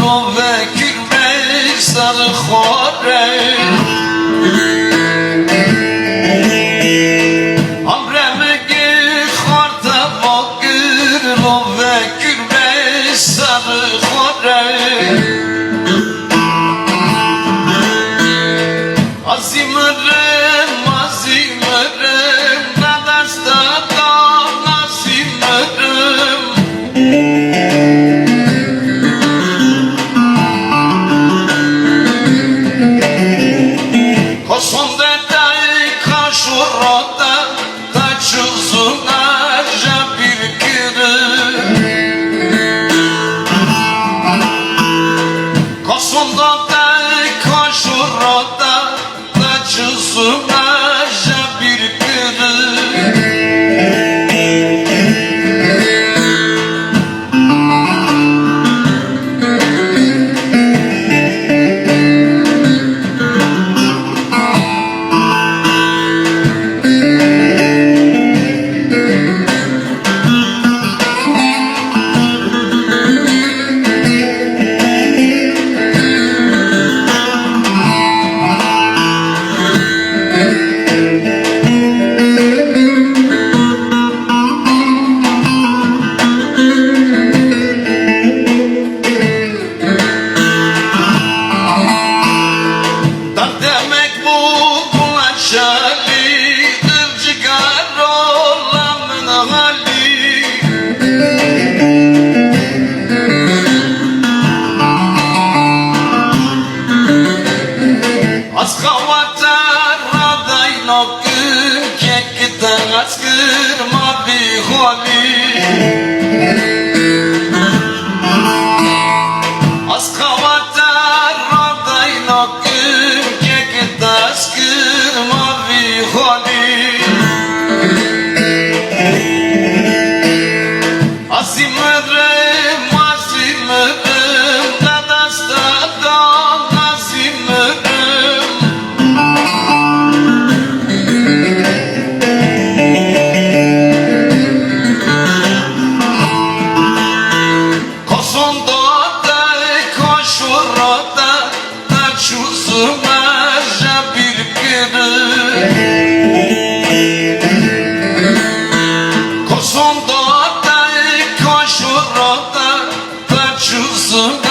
و کلمه سر خواره Yusuf Az kavata raday nokun Kekten askırma bir Nasıl